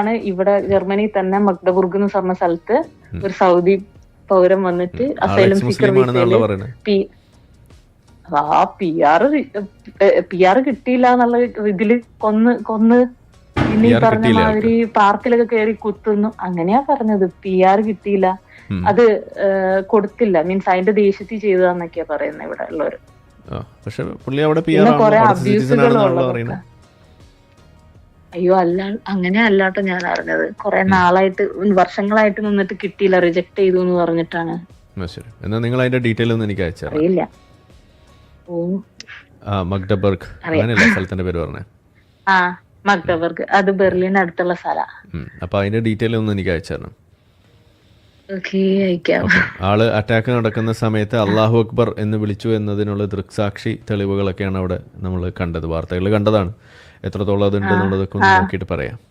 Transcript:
ആണ് ഇവിടെ ജർമ്മനി തന്നെ മഗ്ഡബുർഗ് എന്ന് പറഞ്ഞ സ്ഥലത്ത് ഒരു സൗദി പൗരൻ വന്നിട്ട് അസൈലം സീക്കർ പി ആ പി ആർ പി ആർ കിട്ടിയില്ല എന്നുള്ള ഇതിൽ കൊന്ന് കൊന്ന് പിന്നെ ഈ പറഞ്ഞ മാതിരി പാർക്കിലൊക്കെ കയറി കുത്തുന്നു. അങ്ങനെയാ പറഞ്ഞത്. പി ആർ കിട്ടിയില്ല. അത് കൊടുത്തില്ല. മീൻസ് അതിന്റെ ദേഷ്യത്തിൽ ചെയ്തതാന്നൊക്കെയാ പറയുന്നത് ഇവിടെ ഉള്ളവര്. പക്ഷെ പുള്ളി അവിടെ പി ആർ കുറെ സിറ്റിസൺ അയ്യോ അല്ല അങ്ങനെ അല്ലാട്ടോ ഞാൻ അറിഞ്ഞത്. കുറെ നാളായിട്ട് വർഷങ്ങളായിട്ട് നിന്നിട്ട് കിട്ടിയില്ല റിജക്ട് ചെയ്തു എന്ന് പറഞ്ഞിട്ടാണ്. എന്നാ നിങ്ങൾ അതിന്റെ ഡീറ്റെയിൽ ഒന്നും എനിക്ക് അയച്ചു അറിയില്ല. മഗ്ഡബർഗ് അങ്ങനെയല്ല സ്ഥലത്തിന്റെ പേര് പറഞ്ഞേ? ആ മഗ്ദബർഗ്. അത് ബെർലിൻ അടുത്തുള്ള സ്ഥല. ഉം. അപ്പൊ അതിന്റെ ഡീറ്റെയിൽ ഒന്നും എനിക്ക് അയച്ചു തരണം. ആൾ അറ്റാക്ക് നടക്കുന്ന സമയത്ത് അള്ളാഹു അക്ബർ എന്ന് വിളിച്ചു എന്നതിനുള്ള ദൃക്സാക്ഷി തെളിവുകളൊക്കെയാണ് അവിടെ നമ്മൾ കണ്ടത്. വാർത്തകൾ കണ്ടതാണ്. എത്രത്തോളം അതുണ്ട് എന്നുള്ളതൊക്കെ ഒന്ന് നോക്കിയിട്ട് പറയാം.